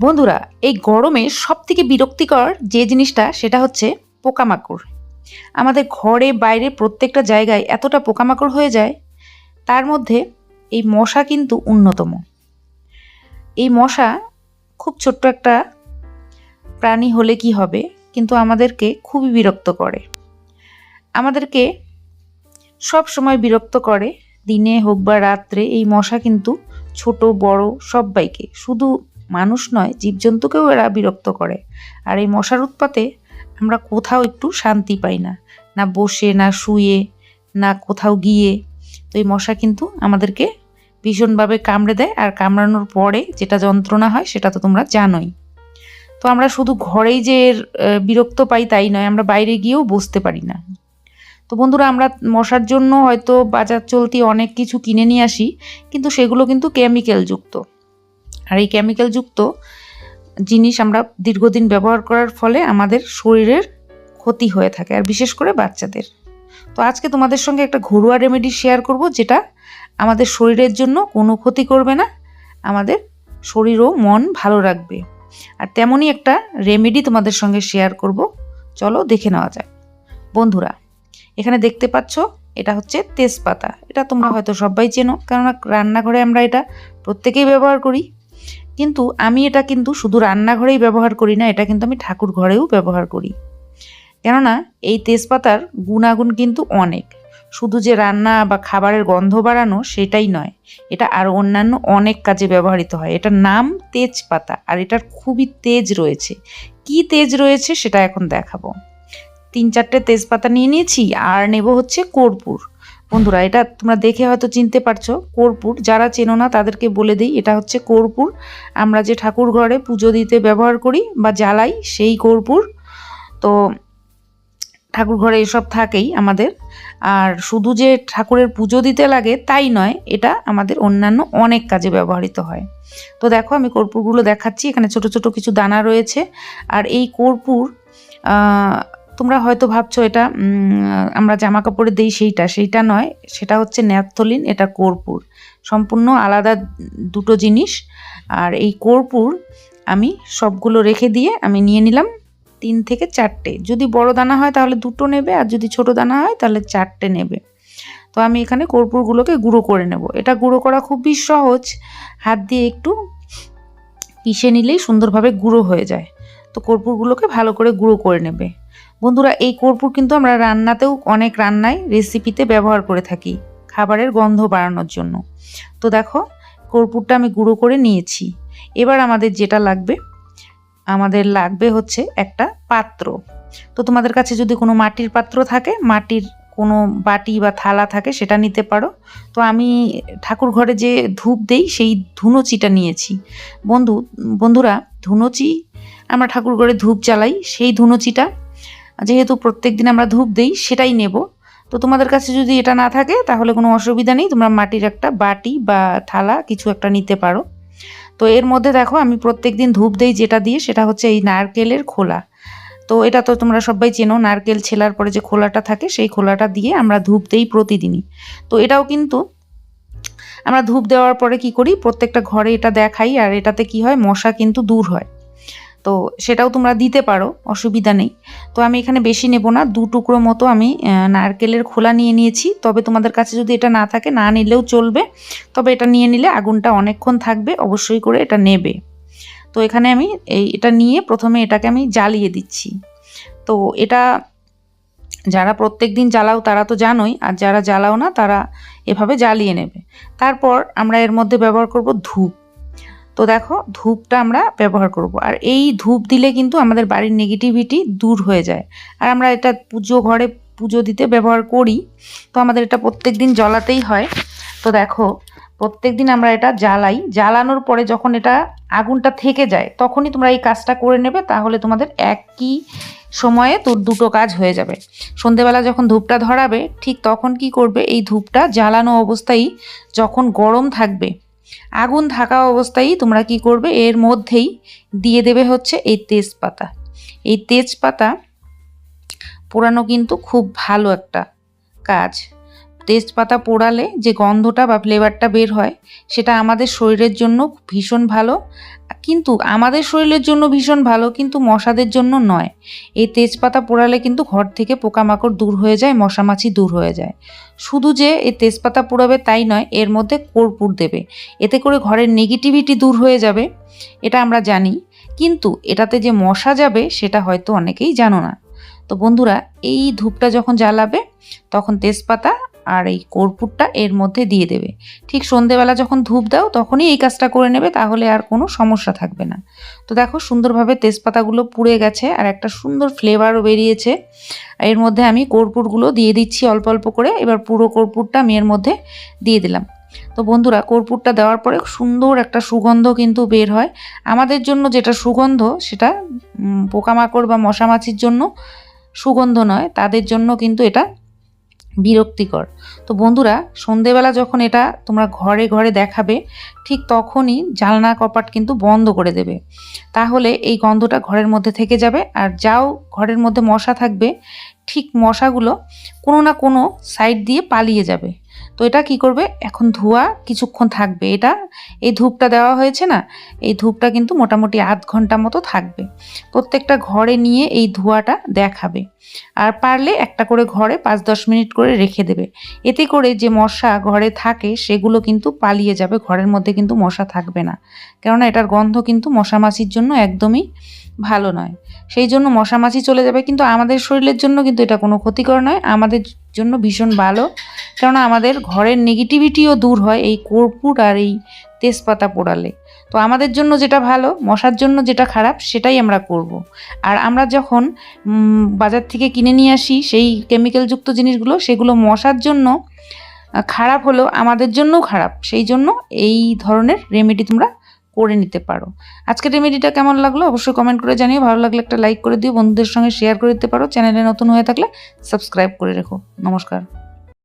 বন্ধুরা, এই গরমে সব থেকে বিরক্তিকর যে জিনিসটা, সেটা হচ্ছে পোকামাকড়। আমাদের ঘরে, বাইরে প্রত্যেকটা জায়গায় এতটা পোকামাকড় হয়ে যায়, তার মধ্যে এই মশা কিন্তু অন্যতম। এই মশা খুব ছোট্ট একটা প্রাণী হলে কি হবে, কিন্তু আমাদেরকে খুবই বিরক্ত করে। আমাদেরকে সব সময় বিরক্ত করে, দিনে হোক বা রাত্রে এই মশা কিন্তু ছোট, বড় সবাইকে, শুধু মানুষ নয়, জীবজন্তুকেও এরা বিরক্ত করে। আর এই মশার উৎপাতে আমরা কোথাও একটু শান্তি পাই না। না বসে, না শুয়ে, না কোথাও গিয়ে। তো এই মশা কিন্তু আমাদেরকে ভীষণভাবে কামড়ে দেয় আর কামড়ানোর পরে যেটা যন্ত্রণা হয় সেটা তো তোমরা জানোই। তো আমরা শুধু ঘরেই যে বিরক্ত পাই তাই নয়, আমরা বাইরে গিয়েও বসতে পারি না। তো বন্ধুরা, আমরা মশার জন্য হয়তো বাজার চলতি অনেক কিছু কিনে নিয়ে আসি, কিন্তু সেগুলো কিন্তু কেমিক্যাল যুক্ত। আর এই কেমিক্যাল যুক্ত জিনিস আমরা দীর্ঘদিন ব্যবহার করার ফলে আমাদের শরীরের ক্ষতি হয়ে থাকে, আর বিশেষ করে বাচ্চাদের। তো আজকে তোমাদের সঙ্গে একটা ঘরোয়া রেমেডি শেয়ার করব, যেটা আমাদের শরীরের জন্য কোনো ক্ষতি করবে না, আমাদের শরীর ও মন ভালো রাখবে। আর তেমনই একটা রেমেডি তোমাদের সঙ্গে শেয়ার করব, চলো দেখে নেওয়া যাক। বন্ধুরা, এখানে দেখতে পাচ্ছ, এটা হচ্ছে তেজপাতা। এটা তোমরা হয়তো সবাই চেনো, কেননা রান্নাঘরে আমরা এটা প্রত্যেকেই ব্যবহার করি। কিন্তু আমি এটা কিন্তু শুধু রান্নাঘরেই ব্যবহার করি না, এটা কিন্তু আমি ঠাকুর ঘরেও ব্যবহার করি। কেননা এই তেজপাতার গুণাগুণ কিন্তু অনেক। শুধু যে রান্না বা খাবারের গন্ধ বাড়ানো সেটাই নয়, এটা আরও অন্যান্য অনেক কাজে ব্যবহৃত হয়। এটার নাম তেজপাতা আর এটার খুবই তেজ রয়েছে। কি তেজ রয়েছে সেটা এখন দেখাবো। তিন চারটে তেজপাতা নিয়ে নিয়েছি, আর নেব হচ্ছে কর্পূর। বন্ধুরা, এটা তোমরা দেখে হয়তো চিনতে পারছ, কর্পূর। যারা চেনো না, তাদেরকে বলে দিই, এটা হচ্ছে কর্পূর। আমরা যে ঠাকুর ঘরে পুজো দিতে ব্যবহার করি বা জ্বালাই, সেই কর্পূর। তো ঠাকুর ঘরে এসব থাকেই আমাদের। আর শুধু যে ঠাকুরের পুজো দিতে লাগে, তাই নয়, এটা আমাদের অন্যান্য অনেক কাজে ব্যবহৃত হয়। তো দেখো, আমি কর্পূরগুলো দেখাচ্ছি। এখানে ছোট ছোট কিছু দানা রয়েছে। আর এই কর্পূর তোমরা হয়তো ভাবছ এটা আমরা জামা কাপড়ে দিই সেইটা। সেইটা নয়, সেটা হচ্ছে ন্যাপথলিন, এটা কর্পূর। সম্পূর্ণ আলাদা দুটো জিনিস। আর এই কর্পূর আমি সবগুলো রেখে দিয়ে আমি নিয়ে নিলাম তিন থেকে চারটে। যদি বড় দানা হয় তাহলে দুটো নেবে, আর যদি ছোট দানা হয় তাহলে চারটে নেবে। তো আমি এখানে কর্পূরগুলোকে গুঁড়ো করে নেব। এটা গুঁড়ো করা খুবই সহজ। হাত দিয়ে একটু পিষে নিলেই সুন্দরভাবে গুঁড়ো হয়ে যায়। তো কর্পূরগুলোকে ভালো করে গুঁড়ো করে নেবে। বন্ধুরা, এই কর্পূর কিন্তু আমরা রান্নাতেও অনেক রান্নায় রেসিপিতে ব্যবহার করে থাকি খাবারের গন্ধ বাড়ানোর জন্য। তো দেখো, কর্পূরটা আমি গুঁড়ো করে নিয়েছি। এবার আমাদের যেটা লাগবে, আমাদের লাগবে হচ্ছে একটা পাত্র। তো তোমাদের কাছে যদি কোনো মাটির পাত্র থাকে, মাটির কোনো বাটি বা থালা থাকে, সেটা নিতে পারো। তো আমি ঠাকুর ঘরে যে ধূপ দেই, সেই ধুনোচিটা নিয়েছি। বন্ধু, বন্ধুরা, ধুনোচি, আমরা ঠাকুর ঘরে ধূপ জ্বালাই, সেই ধুনোচিটা যেহেতু প্রত্যেক দিন আমরা ধূপ দিই, সেটাই নেব। তো তোমাদের কাছে যদি এটা না থাকে, তাহলে কোনো অসুবিধা নেই। তোমরা মাটির একটা বাটি বা থালা কিছু একটা নিতে পারো। তো এর মধ্যে দেখো, আমি প্রত্যেক দিন ধূপ দেই যেটা দিয়ে, সেটা হচ্ছে এই নারকেলের খোলা। তো এটা তো তোমরা সবাই চেনো, নারকেল ছেলার পরে যে খোলাটা থাকে, সেই খোলাটা দিয়ে আমরা ধূপ দেই প্রতিদিনই। তো এটাও কিন্তু আমরা ধূপ দেওয়ার পরে কি করি, প্রত্যেকটা ঘরে এটা দেখাই, আর এটাতে কি হয়, মশা কিন্তু দূর হয়। তো সেটাও তোমরা দিতে পারো, অসুবিধা নেই। তো আমি এখানে বেশি নেব না, দু টুকরো মতো আমি নারকেলের খোলা নিয়ে নিয়েছি। তবে তোমাদের কাছে যদি এটা না থাকে, না নিলেও চলবে। তবে এটা নিয়ে নিলে আগুনটা অনেকক্ষণ থাকবে, অবশ্যই করে এটা নেবে। তো এখানে আমি এই, এটা নিয়ে প্রথমে এটাকে আমি জ্বালিয়ে দিচ্ছি। তো এটা যারা প্রত্যেক দিন জ্বালাও তারা তো জানোই, আর যারা জ্বালাও না তারা এভাবে জ্বালিয়ে নেবে। তারপর আমরা এর মধ্যে ব্যবহার করব ধূপ। তো দেখো ধূপটা আমরা ব্যবহার করব। আর এই ধূপ দিলে কিন্তু আমাদের বাড়ির নেগেটিভিটি দূর হয়ে যায়। আর আমরা এটা পুজো ঘরে পুজো দিতে ব্যবহার করি। তো আমাদের এটা প্রত্যেক দিন জ্বালাতেই হয়। তো দেখো প্রত্যেক দিন আমরা এটা জ্বালাই। জ্বালানোর পরে যখন এটা আগুনটা থেকে যায়, তখনই তোমরা এই কাজটা করে নেবে, তাহলে তোমাদের একই সময়ে তো দুটো কাজ হয়ে যাবে। সন্ধেবেলা যখন ধূপটা ধরাবে, ঠিক তখন কি করবে? এই ধূপটা জ্বালানো অবস্থায় যখন গরম থাকবে আগুন থাকা অবস্থায় তোমরা কি করবে? এর মধ্যেই দিয়ে দেবে হচ্ছে এই তেজপাতা। এই তেজপাতা পোড়ানো কিন্তু খুব ভালো একটা কাজ। তেজপাতা পোড়ালে যে গন্ধটা বা ফ্লেভারটা বের হয়, সেটা আমাদের শরীরের জন্য ভীষণ ভালো কিন্তু আমাদের শরীরের জন্য ভীষণ ভালো, কিন্তু মশাদের জন্য নয়। এই তেজপাতা পোড়ালে কিন্তু ঘর থেকে পোকামাকড় দূর হয়ে যায়, মশামাছি দূর হয়ে যায়। শুধু যে এই তেজপাতা পোড়াবে তাই নয়, এর মধ্যে কর্পূর দেবে। এতে করে ঘরের নেগেটিভিটি দূর হয়ে যাবে, এটা আমরা জানি। কিন্তু এটাতে যে মশা যাবে, সেটা হয়তো অনেকেই জানো না। তো বন্ধুরা, এই ধূপটা যখন জ্বালাবে, তখন তেজপাতা আর এই কর্পূরটা এর মধ্যে দিয়ে দেবে। ঠিক সন্ধেবেলা যখন ধূপ দাও, তখনই এই কাজটা করে নেবে, তাহলে আর কোনো সমস্যা থাকবে না। তো দেখো, সুন্দরভাবে তেজপাতাগুলো পুড়ে গেছে আর একটা সুন্দর ফ্লেভারও বেরিয়েছে। এর মধ্যে আমি কর্পূরগুলো দিয়ে দিচ্ছি অল্প অল্প করে। এবার পুরো কর্পূরটা আমি এর মধ্যে দিয়ে দিলাম। তো বন্ধুরা, কর্পূরটা দেওয়ার পরে সুন্দর একটা সুগন্ধ কিন্তু বের হয়। আমাদের জন্য যেটা সুগন্ধ, সেটা পোকামাকড় বা মশামাছির জন্য সুগন্ধ নয়। তাদের জন্য কিন্তু এটা বিরক্তিকর। তো বন্ধুরা, সন্ধেবেলা যখন এটা তোমরা ঘরে ঘরে দেখাবে, ঠিক তখনই জালনা কপাট কিন্তু বন্ধ করে দেবে। তাহলে এই গন্ধটা ঘরের মধ্যে থেকে যাবে আর যাও ঘরের মধ্যে মশা থাকবে, ঠিক মশাগুলো কোনো না কোনো সাইড দিয়ে পালিয়ে যাবে। তো এটা কি করবে? এখন ধোয়া কিছুক্ষণ থাকবে। এটা, এই ধূপটা দেওয়া হয়েছে না, এই ধূপটা কিন্তু মোটামুটি আধ ঘণ্টা মতো থাকবে। প্রত্যেকটা ঘরে নিয়ে এই ধোঁয়াটা দেখাবে। আর পারলে একটা করে ঘরে পাঁচ দশ মিনিট করে রেখে দেবে। এতে করে যে মশা ঘরে থাকে, সেগুলো কিন্তু পালিয়ে যাবে। ঘরের মধ্যে কিন্তু মশা থাকবে না। কেননা এটার গন্ধ কিন্তু মশামাছির জন্য একদমই ভালো নয়। সেই জন্য মশামাছি চলে যাবে। কিন্তু আমাদের শরীরের জন্য কিন্তু এটা কোনো ক্ষতিকর নয়। আমাদের জন্য ভীষণ ভালো। কেননা আমাদের ঘরের নেগেটিভিটিও দূর হয় এই কর্পূর আর এই তেজপাতা পোড়ালে। তো আমাদের জন্য যেটা ভালো, মশার জন্য যেটা খারাপ, সেটাই আমরা করব। আর আমরা যখন বাজার থেকে কিনে নিয়ে আসি, সেই কেমিক্যালযুক্ত জিনিসগুলো, সেগুলো মশার জন্য খারাপ হলেও আমাদের জন্যও খারাপ। সেই জন্য এই ধরনের রেমেডি তোমরা করে নিতে পারো। আজকের রেমেডিটা কেমন লাগল অবশ্যই কমেন্ট করে জানিও। ভালো লাগলে একটা লাইক করে দিও। বন্ধুদের সঙ্গে শেয়ার করে দিতে পারো। চ্যানেলে নতুন হয়ে থাকলে সাবস্ক্রাইব করে রেখো। নমস্কার।